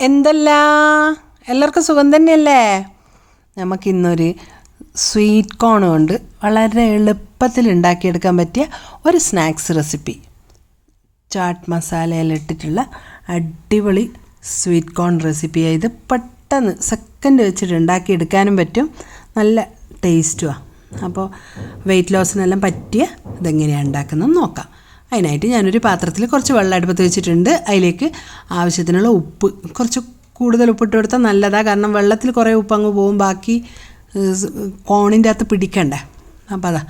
എന്തല്ല? എല്ലാവർക്കും സുഖം തന്നെയല്ലേ? നമുക്കിന്നൊരു സ്വീറ്റ് കോൺ കൊണ്ട് വളരെ എളുപ്പത്തിൽ ഉണ്ടാക്കിയെടുക്കാൻ പറ്റിയ ഒരു സ്നാക്സ് റെസിപ്പി. ചാട്ട് മസാലയിലിട്ടിട്ടുള്ള അടിപൊളി സ്വീറ്റ് കോൺ റെസിപ്പിയാണ് ഇത്. പെട്ടെന്ന് സെക്കൻഡ് വെച്ചിട്ട് ഉണ്ടാക്കിയെടുക്കാനും പറ്റും. നല്ല ടേസ്റ്റുമാണ് അപ്പോൾ വെയിറ്റ് ലോസിനെല്ലാം പറ്റിയ ഇതെങ്ങനെയാണ് ഉണ്ടാക്കുന്നത് നോക്കാം. അതിനായിട്ട് ഞാനൊരു പാത്രത്തിൽ കുറച്ച് വെള്ളം അടുപ്പത്ത് വെച്ചിട്ടുണ്ട്. അതിലേക്ക് ആവശ്യത്തിനുള്ള ഉപ്പ്. കുറച്ച് കൂടുതൽ ഉപ്പിട്ട് കൊടുത്താൽ നല്ലതാണ് കാരണം വെള്ളത്തിൽ കുറേ ഉപ്പ് അങ്ങ് പോകും. ബാക്കി കോണിന്റെ അകത്ത് പിടിക്കണ്ടേ? അപ്പോൾ അതാ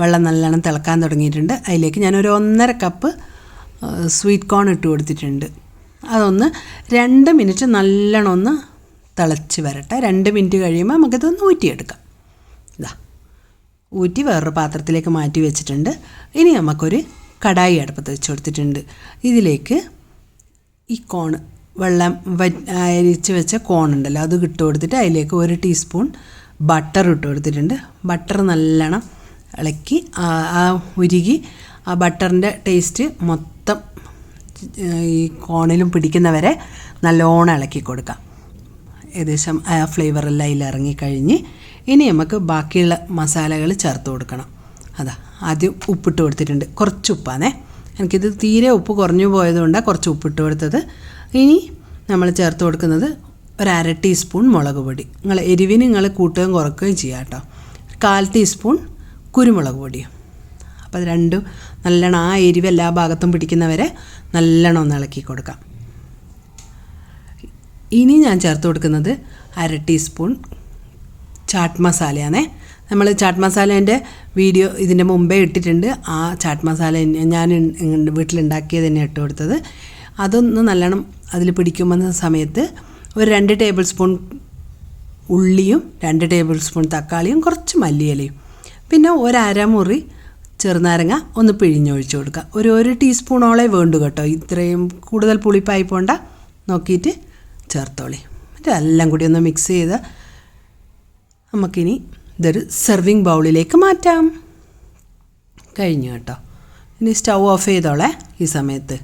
വെള്ളം നല്ലോണം തിളക്കാൻ തുടങ്ങിയിട്ടുണ്ട്. അതിലേക്ക് ഞാനൊരു ഒന്നര കപ്പ് സ്വീറ്റ് കോൺ ഇട്ട് കൊടുത്തിട്ടുണ്ട്. അതൊന്ന് രണ്ട് മിനിറ്റ് നല്ലോണം ഒന്ന് തിളച്ച് വരട്ടെ. രണ്ട് മിനിറ്റ് കഴിയുമ്പോൾ നമുക്കിതൊന്ന് ഊറ്റിയെടുക്കാം. ഇതാ. ഊറ്റി വേറൊരു പാത്രത്തിലേക്ക് മാറ്റി വെച്ചിട്ടുണ്ട്. ഇനി നമുക്കൊരു കടായി അടുപ്പത്ത് വെച്ച് കൊടുത്തിട്ടുണ്ട്. ഇതിലേക്ക് ഈ കോൺ വെള്ളം അരിച്ച് വെച്ച കോണുണ്ടല്ലോ അത് ഇട്ട് കൊടുത്തിട്ട് അതിലേക്ക് ഒരു ടീസ്പൂൺ ബട്ടർ ഇട്ട് കൊടുത്തിട്ടുണ്ട്. ബട്ടർ നല്ലോണം ഇളക്കി ആ- ആ ഉരുകി ആ ബട്ടറിന്റെ ടേസ്റ്റ് മൊത്തം ഈ കോണിലും പിടിക്കുന്നവരെ നല്ലോണം ഇളക്കി കൊടുക്കാം. ഏകദേശം ആ ഫ്ലേവറെല്ലാം അതിൽ ഇറങ്ങിക്കഴിഞ്ഞ് ഇനി നമുക്ക് ബാക്കിയുള്ള മസാലകൾ ചേർത്ത് കൊടുക്കണം. അതാ ആദ്യം ഉപ്പിട്ട് കൊടുത്തിട്ടുണ്ട്. കുറച്ച് ഉപ്പാണേ എനിക്കിത് തീരെ ഉപ്പ് കുറഞ്ഞു പോയതുകൊണ്ടാണ് കുറച്ച് ഉപ്പിട്ട് കൊടുത്തത്. ഇനി നമ്മൾ ചേർത്ത് കൊടുക്കുന്നത് ഒരു അര ടീസ്പൂൺ മുളക് പൊടി. നിങ്ങൾ എരിവിന് നിങ്ങൾ കൂട്ടുകയും കുറക്കുകയും ചെയ്യാം കേട്ടോ. കാൽ ടീസ്പൂൺ കുരുമുളക് പൊടിയും അപ്പോൾ രണ്ടും നല്ലോണം ആ എരിവ് എല്ലാ ഭാഗത്തും പിടിക്കുന്നവരെ നല്ലോണം ഒന്ന് ഇളക്കി കൊടുക്കാം. ഇനി ഞാൻ ചേർത്ത് കൊടുക്കുന്നത് അര ടീസ്പൂൺ ചാട്ട് മസാലയാണേ നമ്മൾ ചാട്ട് മസാലേന്റെ വീഡിയോ ഇതിന്റെ മുമ്പേ ഇട്ടിട്ടുണ്ട്. ആ ചാട്ട് മസാല ഞാൻ വീട്ടിലുണ്ടാക്കിയത് തന്നെ ഇട്ട് കൊടുത്തത്. അതൊന്ന് നല്ലോണം അതിൽ പിടിക്കുമെന്ന സമയത്ത് ഒരു രണ്ട് ടേബിൾ സ്പൂൺ ഉള്ളിയും രണ്ട് ടേബിൾ സ്പൂൺ തക്കാളിയും കുറച്ച് മല്ലിയിലയും. പിന്നെ ഒരമുറി ചെറുനാരങ്ങ ഒന്ന് പിഴിഞ്ഞൊഴിച്ച് കൊടുക്കുക. ഒരു ഒരു ടീസ്പൂണോളെ വേണ്ടു കേട്ടോ. ഇത്രയും കൂടുതൽ പുളിപ്പായി പോണ്ട. നോക്കിയിട്ട് ചേർത്തോളി. എന്നിട്ട് എല്ലാം കൂടി ഒന്ന് മിക്സ് ചെയ്ത് നമുക്കിനി ഇതൊരു സെർവിങ് ബൗളിലേക്ക് മാറ്റാം. കഴിഞ്ഞു കേട്ടോ. ഇനി സ്റ്റൗ ഓഫ് ചെയ്തോളെ ഈ സമയത്ത്.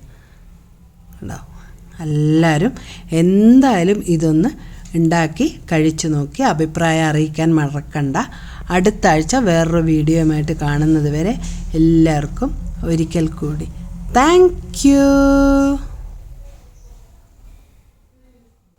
ഉണ്ടോ എല്ലാവരും എന്തായാലും ഇതൊന്ന് ഉണ്ടാക്കി കഴിച്ചു നോക്കി അഭിപ്രായം അറിയിക്കാൻ മറക്കണ്ട. അടുത്ത ആഴ്ച വേറൊരു വീഡിയോയുമായിട്ട് കാണുന്നത് വരെ എല്ലാവർക്കും ഒരിക്കൽ കൂടി. താങ്ക്